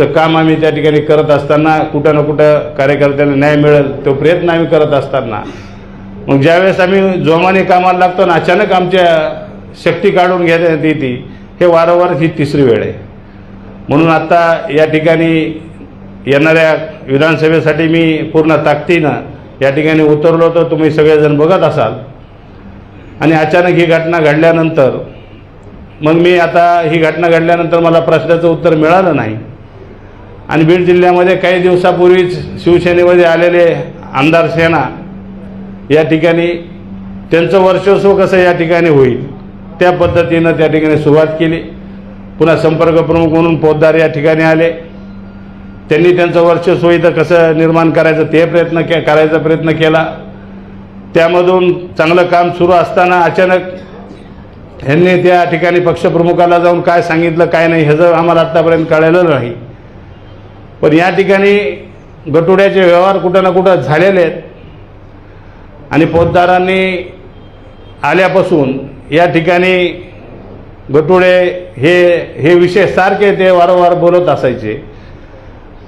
चं काम आम्ही त्या ठिकाणी करत असताना कुठं ना कुठं कार्यकर्त्यांना न्याय मिळेल तो प्रयत्न आम्ही करत असताना. मग ज्यावेळेस आम्ही जोमाने कामाला लागतो ना अचानक आमच्या शक्ती काढून घेण्यात येते हे वारंवार ही तिसरी वेळ आहे. म्हणून आता या ठिकाणी येणाऱ्या विधानसभेसाठी मी पूर्ण ताकदीनं या ठिकाणी उतरलो होतो. तुम्ही सगळेजण बघत असाल. आणि अचानक ही घटना घडल्यानंतर मग मी आता ही घटना घडल्यानंतर मला प्रश्नाचं उत्तर मिळालं नाही. आणि बीड जिल्ह्यामध्ये काही दिवसापूर्वीच शिवसेनेमध्ये आलेले आमदार सेना या ठिकाणी त्यांचं वर्चस्व कसं या ठिकाणी होईल त्या पद्धतीनं त्या ठिकाणी सुरुवात केली. पुन्हा संपर्क प्रमुख म्हणून पोद्दार या ठिकाणी आले. त्यांनी त्यांचं वर्चस्व इथं कसं निर्माण करायचं ते प्रयत्न के करायचा प्रयत्न केला. त्यामधून चांगलं काम सुरू असताना अचानक ह्यांनी त्या ठिकाणी पक्षप्रमुखाला जाऊन काय सांगितलं काय नाही ह्याचं आम्हाला आत्तापर्यंत कळलेलं नाही. पण या ठिकाणी गटुड्याचे व्यवहार कुठं ना कुठं झालेले आहेत. आणि पोतदारांनी आल्यापासून या ठिकाणी गटुडे हे हे विषय सारखे ते वारंवार बोलत असायचे.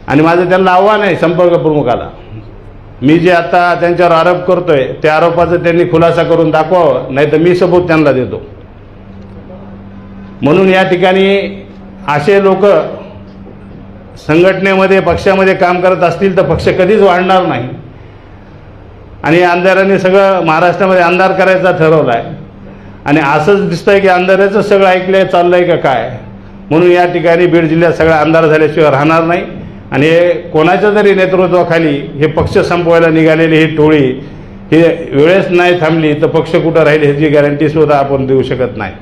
आणि माझं त्यांना आव्हान आहे संपर्क प्रमुखाला मी जे आता त्यांच्यावर आरोप करतोय त्या आरोपाचा त्यांनी खुलासा करून दाखवावं नाही तर मी सबूत त्यांना देतो. म्हणून या ठिकाणी असे लोक संघटनेमध्ये पक्षामध्ये काम करत असतील तर पक्ष कधीच वाढणार नाही. आणि या सगळं महाराष्ट्रामध्ये अंधार करायचा ठरवला आहे आणि असंच दिसतंय की अंधाराचं सगळं ऐकलं चाललं आहे का काय? म्हणून या ठिकाणी बीड जिल्ह्यात सगळा अंधार झाल्याशिवाय राहणार नाही. आणि हे कोणाच्या तरी नेतृत्वाखाली हे पक्ष संपवायला निघालेली ही टोळी हे वेळेस नाही थांबली तर पक्ष कुठं राहील ह्याची गॅरंटी सुद्धा आपण देऊ शकत नाही.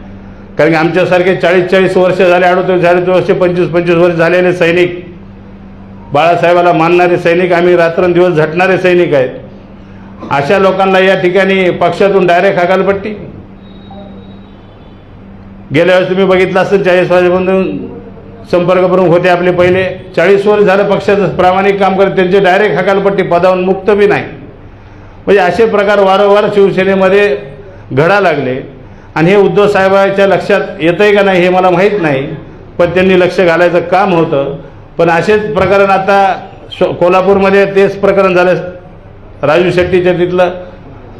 कारण की आमच्यासारखे चाळीस चाळीस वर्ष झाले अडोतीस झाले वर्ष पंचवीस पंचवीस वर्ष झालेले सैनिक. बाळासाहेबाला मानणारे सैनिक आम्ही रात्रंदिवस झटणारे सैनिक आहेत. अशा लोकांना या ठिकाणी पक्षातून डायरेक्ट हकालपट्टी गेल्या वेळेस तुम्ही बघितलं असतं चाळीस वाजेपासून संपर्क प्रमुख होते आपले पहिले. चाळीस वर्ष झालं पक्षाचं प्रामाणिक काम करत त्यांचे डायरेक्ट हकालपट्टी पदावून मुक्त बी नाही. म्हणजे असे प्रकार वारंवार शिवसेनेमध्ये घडा लागले. आणि हे उद्धव साहेबांच्या लक्षात येतं आहे का नाही हे मला माहीत नाही पण त्यांनी लक्ष घालायचं काम होतं. पण असेच प्रकरण आता शो कोल्हापूरमध्ये तेच प्रकरण झालं. राजू शेट्टीच्या तिथलं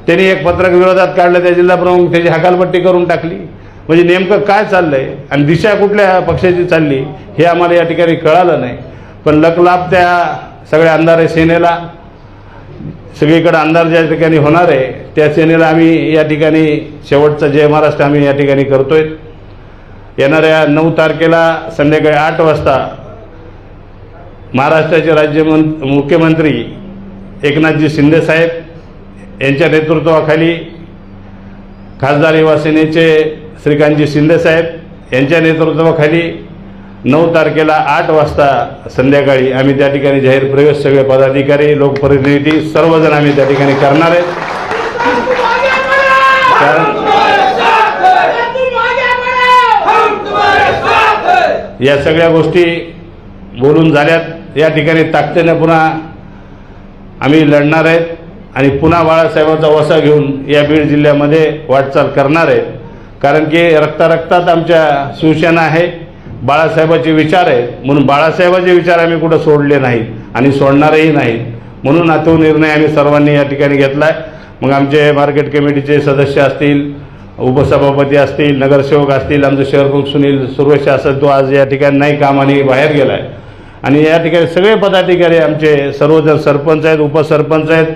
त्यांनी एक पत्रक विरोधात काढलं त्या जिल्हाप्रमुख त्याची हकालपट्टी करून टाकली. म्हणजे नेमकं काय चाललं आहे आणि दिशा कुठल्या पक्षाची चालली हे आम्हाला या ठिकाणी कळालं नाही. पण लकलाप त्या सगळ्या अंधारे सेनेला सगळीकडे अंधार ज्या ठिकाणी होणार आहे त्या सेनेला आम्ही या ठिकाणी शेवटचा जय महाराष्ट्र आम्ही या ठिकाणी करतोय. येणाऱ्या नऊ तारखेला संध्याकाळी आठ वाजता महाराष्ट्राचे राज्यमं मुख्यमंत्री एकनाथजी शिंदेसाहेब यांच्या नेतृत्वाखाली खासदार युवा सेनेचे श्रीकांतजी शिंदेसाहेब यांच्या नेतृत्वाखाली नऊ तारखेला आठ वाजता संध्याकाळी आम्ही त्या ठिकाणी जाहीर प्रवेश सगळे पदाधिकारी लोकप्रतिनिधी सर्वजण आम्ही त्या ठिकाणी करणार आहेत. कारण या सगळ्या गोष्टी बोलून झाल्यात. या ठिकाणी ताकदीने पुन्हा आम्ही लढणार आहेत आणि पुन्हा बाळासाहेबांचा वसा घेऊन या बीड जिल्ह्यामध्ये वाटचाल करणार आहेत. कारण की रक्तारक्तात आमच्या शिवसेना आहे. बाळासाहेबाचे विचार आहेत म्हणून बाळासाहेबाचे विचार आम्ही कुठं सोडले नाहीत आणि सोडणारही नाहीत. म्हणून हा तो निर्णय आम्ही सर्वांनी या ठिकाणी घेतला आहे मग आमचे मार्केट कमिटीचे सदस्य असतील उपसभापती असतील नगरसेवक असतील आमचं शहरप्रमुख सुनील सुरवशी असेल तो आज या ठिकाणी नाही कामाने बाहेर गेला आहे आणि या ठिकाणी सगळे पदाधिकारी आमचे सर्वजण सरपंच आहेत उपसरपंच आहेत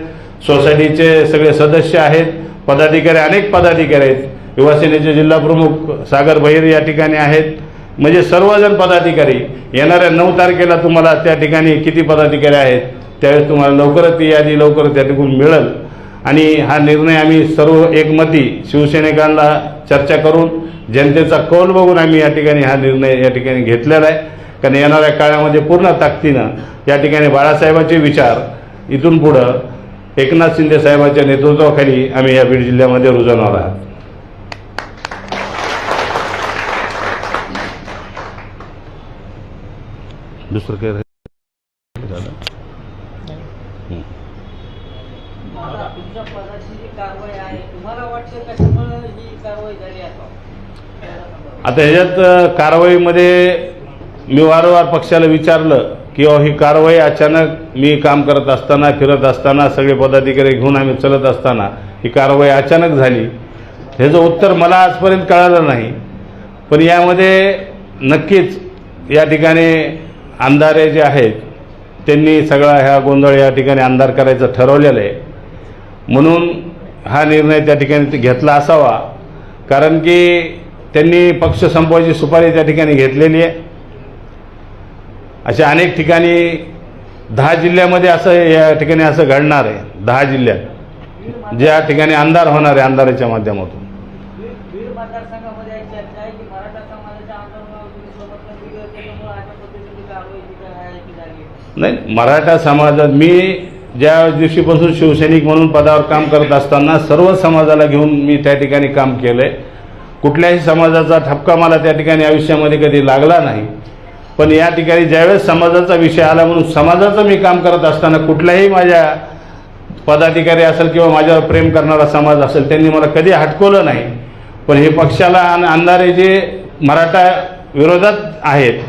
सोसायटीचे सगळे सदस्य आहेत. पदाधिकारी अनेक पदाधिकारी आहेत. युवासेनेचे जिल्हा प्रमुख सागर भैर या ठिकाणी आहेत. म्हणजे सर्वजण पदाधिकारी. येणाऱ्या नऊ तारखेला तुम्हाला त्या ठिकाणी किती पदाधिकारी आहेत त्यावेळेस तुम्हाला लवकरच ती यादी लवकरच त्या ठिकाणी मिळेल. आणि हा निर्णय आम्ही सर्व एकमती शिवसैनिकांना चर्चा करून जनतेचा कौल बघून आम्ही या ठिकाणी हा निर्णय या ठिकाणी घेतलेला आहे. कारण येणाऱ्या काळामध्ये पूर्ण ताकदीनं या ठिकाणी बाळासाहेबांचे विचार इथून पुढं एकनाथ शिंदे साहेबांच्या नेतृत्वाखाली आम्ही या बीड जिल्ह्यामध्ये रुजवणार आहोत. दुसरं हं. आता तुमच्या पदाची जी कारवाई आहे तुम्हाला वाटतं कशामुळे ही कारवाई झाली असावं आता ह्याच्यात कारवाईमध्ये मी वारंवार पक्षाला विचारलं की अहो ही कारवाई अचानक मी काम करत असताना फिरत असताना सगळे पदाधिकारी घेऊन आम्ही चलत असताना ही कारवाई अचानक झाली. ह्याचं उत्तर मला आजपर्यंत कळालं नाही. पण यामध्ये नक्कीच या ठिकाणी आमदारे जे आहेत त्यांनी सगळा ह्या गोंधळ या ठिकाणी अंधार करायचं ठरवलेलं आहे. म्हणून हा निर्णय त्या ठिकाणी घेतला असावा कारण की त्यांनी पक्ष संपवायची सुपारी त्या ठिकाणी घेतलेली आहे. अशा अनेक ठिकाणी दहा जिल्ह्यामध्ये असं या ठिकाणी असं घडणार आहे दहा जिल्ह्यात. ज्या ठिकाणी अंधार होणार आहे अंधाराच्या माध्यमातून बीड बीड मतदारसंघामध्ये एक चर्चा आहे की मराठा समाजाच्या आंदोलनावर तुम्ही सोबत न दिलं त्याच्यामुळे अशा पद्धतीची कारवाई जी काय आहे ती झाली आहे. नाही मराठा समाजात मी ज्या दिवशीपासून शिवसैनिक म्हणून पदावर काम करत असताना सर्व समाजाला घेऊन मी त्या ठिकाणी काम केलंय. कुठल्याही समाजाचा ठपका मला त्या ठिकाणी आयुष्यामध्ये कधी लागला नाही. पण या ठिकाणी ज्यावेळेस समाजाचा विषय आला म्हणून समाजाचं मी काम करत असताना कुठल्याही माझ्या पदाधिकारी असेल किंवा माझ्यावर प्रेम करणारा समाज असेल त्यांनी मला कधी हटकवलं नाही. पण हे पक्षाला आणणारे जे मराठा विरोधात आहेत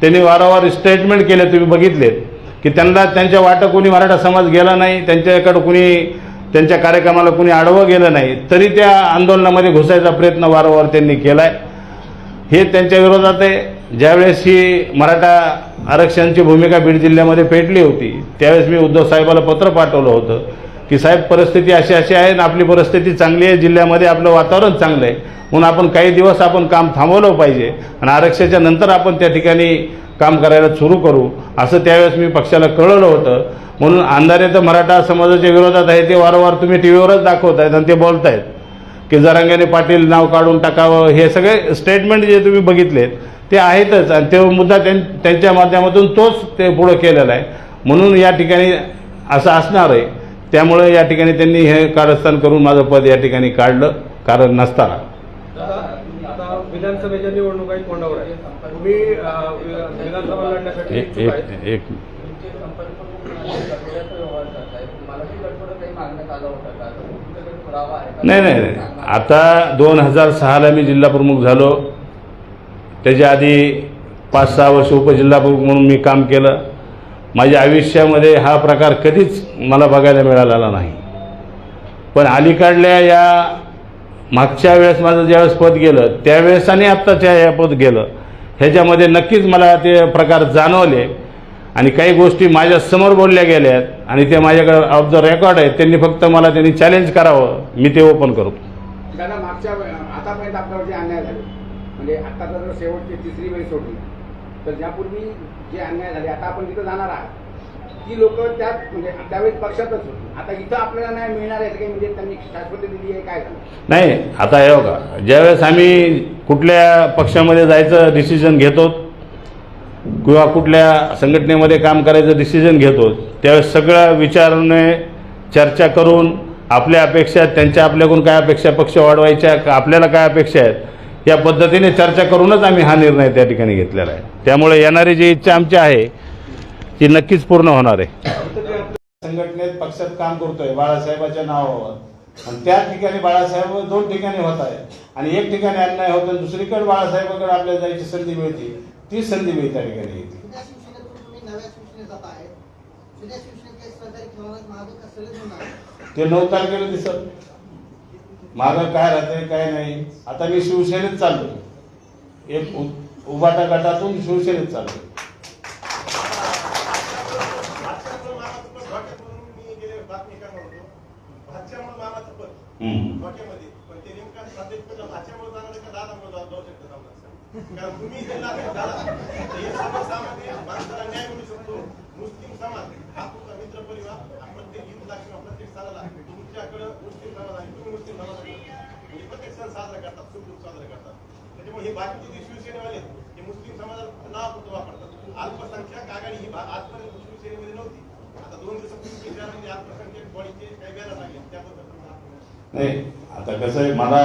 त्यांनी वारंवार स्टेटमेंट केले तुम्ही बघितलेत. की त्यांना त्यांच्या वाटं कोणी मराठा समाज गेला नाही त्यांच्याकडं कुणी त्यांच्या कार्यक्रमाला कुणी आडवं गेलं नाही तरी त्या आंदोलनामध्ये घुसायचा प्रयत्न वारंवार त्यांनी केला आहे हे त्यांच्या विरोधात आहे. ज्यावेळेस ही मराठा आरक्षणाची भूमिका बीड जिल्ह्यामध्ये पेटली होती त्यावेळेस मी उद्धव साहेबाला पत्र पाठवलं होतं की साहेब परिस्थिती अशी अशी आहे आणि आपली परिस्थिती चांगली आहे जिल्ह्यामध्ये आपलं वातावरण चांगलं आहे. म्हणून आपण काही दिवस आपण काम थांबवलं पाहिजे आणि आरक्षणाच्या नंतर आपण त्या ठिकाणी काम करायला सुरू करू असं त्यावेळेस मी पक्षाला कळवलं होतं. म्हणून अंधारे तर मराठा समाजाच्या विरोधात आहे ते वारंवार तुम्ही टी व्हीवरच दाखवत आहेत आणि ते बोलत आहेत की जरांगाने पाटील नाव काढून टाकावं हे सगळे स्टेटमेंट जे तुम्ही बघितलेत ते आहेतच. आणि तो मुद्दा त्यां त्यांच्या माध्यमातून तोच ते पुढं केलेला आहे. म्हणून या ठिकाणी असं असणार आहे. त्यामुळे या ठिकाणी त्यांनी हे कारस्थान करून माझं पद या ठिकाणी काढलं कारण नसताना. विधानसभेच्या निवडणुका तोंडावर आहे तुम्ही विधानसभा लढण्यासाठी एक? नाही नाही नाही. आता दोन हजार सहाला मी जिल्हा प्रमुख झालो. त्याच्या आधी पाच सहा वर्ष उपजिल्हा प्रमुख म्हणून मी काम केलं. माझ्या आयुष्यामध्ये हा प्रकार कधीच मला बघायला मिळालेला नाही. पण अलीकडल्या या मागच्या वेळेस माझं ज्यावेळेस पद गेलं त्यावेळेस आणि आत्ताच्या या पद गेलं ह्याच्यामध्ये नक्कीच मला ते प्रकार जाणवले. आणि काही गोष्टी माझ्यासमोर बोलल्या गेल्यात आणि ते माझ्याकडे ऑफ द रेकॉर्ड आहेत त्यांनी फक्त मला त्यांनी चॅलेंज करावं मी ते ओपन करतो दादा मागच्या आतापर्यंत आपल्यावर जे अन्याय झाले म्हणजे आता जर शेवटची तिसरी वेळ सोडली तर ज्यापूर्वी जे अन्याय झाले आता आपण तिथं जाणार आहात. ती लोक त्यात म्हणजे त्यावेळेस पक्षातच होती. आता इथं आपल्याला नाही मिळणार आहे काही म्हणजे त्यांनी शाश्वती दिली आहे काय नाही आता हे बघा ज्यावेळेस आम्ही कुठल्या पक्षामध्ये जायचं डिसिजन घेतो किंवा कुठल्या संघटनेमध्ये काम करायचं डिसिजन घेतो त्यावेळेस सगळ्या विचाराने चर्चा करून आपल्या अपेक्षा त्यांच्या आपल्याकडून काय अपेक्षा पक्ष वाढवायच्या का आपल्याला काय अपेक्षा आहेत या पद्धतीने चर्चा करूनच आम्ही हा निर्णय त्या ठिकाणी घेतलेला आहे. त्यामुळे येणारी जी इच्छा आमची आहे ती नक्कीच पूर्ण होणार आहे. संघटनेत पक्षात काम करतोय बाळासाहेबाच्या नावावर. आणि त्या ठिकाणी बाळासाहेब दोन ठिकाणी होत आहे आणि एक ठिकाणी अन्याय होतो आणि दुसरीकडे बाळासाहेबाकडे आपल्याला जायची संधी मिळते. ती संधी मी त्या ठिकाणी येते ते नऊ तारखेला दिसत. मागं काय राहतंय काय नाही. आता मी शिवसेनेत चाललोय. एक उभाटा गटातून शिवसेनेत चाललोय. मुस्लिम समाज हा तुमचा मित्र परिवार. प्रत्येक ईद किंवा प्रत्येक सणाला तुमच्याकडे मुस्लिम समाज आहे. तुम्ही मुस्लिम समाज आहे. म्हणजे प्रत्येक सण साजरा करतात. सुख दुःख साजरा करतात. त्याच्यामुळे हे बाकीचे जे शिवसेनेवाले आहेत, ते मुस्लिम समाजाला नाव फक्त वापरतात? अल्पसंख्याक आघाडी ही आजपर्यंत शिवसेनेमध्ये नव्हती. आता दोन दिवसापूर्वी शहरामध्ये म्हणजे अल्पसंख्याक बॉडीचे काही बॅनर लागले. त्याबद्दल नाही आता कसं आहे मला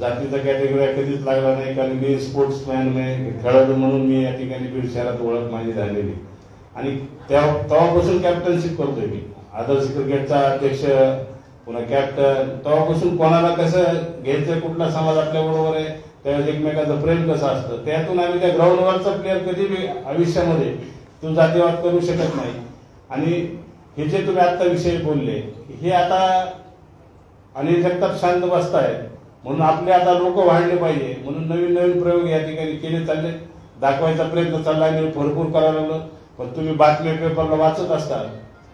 जातीचा कॅटेगरी कधीच लागला नाही कारण मी स्पोर्ट्समॅन खेळाडू म्हणून मी या ठिकाणी बीड शहरात ओळख माझी झालेली आणि त्या तेव्हापासून कॅप्टनशिप करतोय मी. आदर्श क्रिकेटचा अध्यक्ष पुन्हा कॅप्टन तेव्हापासून कोणाला कसं घ्यायचं कुठला समाज आपल्याबरोबर आहे त्यावेळेस एकमेकाचं प्रेम कसं असतं त्यातून आम्ही त्या ग्राउंडवरचा प्लेअर कधी बी आयुष्यामध्ये तू जातीवाद करू शकत नाही. आणि हे जे तुम्ही आत्ता विषय बोलले हे आता आणि जगताप शांत बसतायत म्हणून आपले आता लोक वाढले पाहिजे. म्हणून नवीन नवीन प्रयोग या ठिकाणी केले चालले. दाखवायचा प्रयत्न चालला आणि भरपूर करायला लागलो. पण तुम्ही बातम्या पेपरला वाचत असता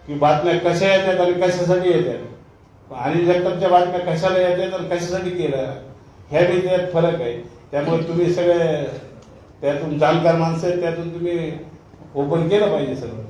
की बातम्या कशा येतात आणि कशासाठी येतात? आणि जगतापच्या बातम्या कशाला येतात आणि कशासाठी केलं ह्या बी त्यात फरक आहे. त्यामुळे तुम्ही सगळे त्यातून जाणकार माणसं आहेत त्यातून तुम्ही ओपन केलं पाहिजे सगळं.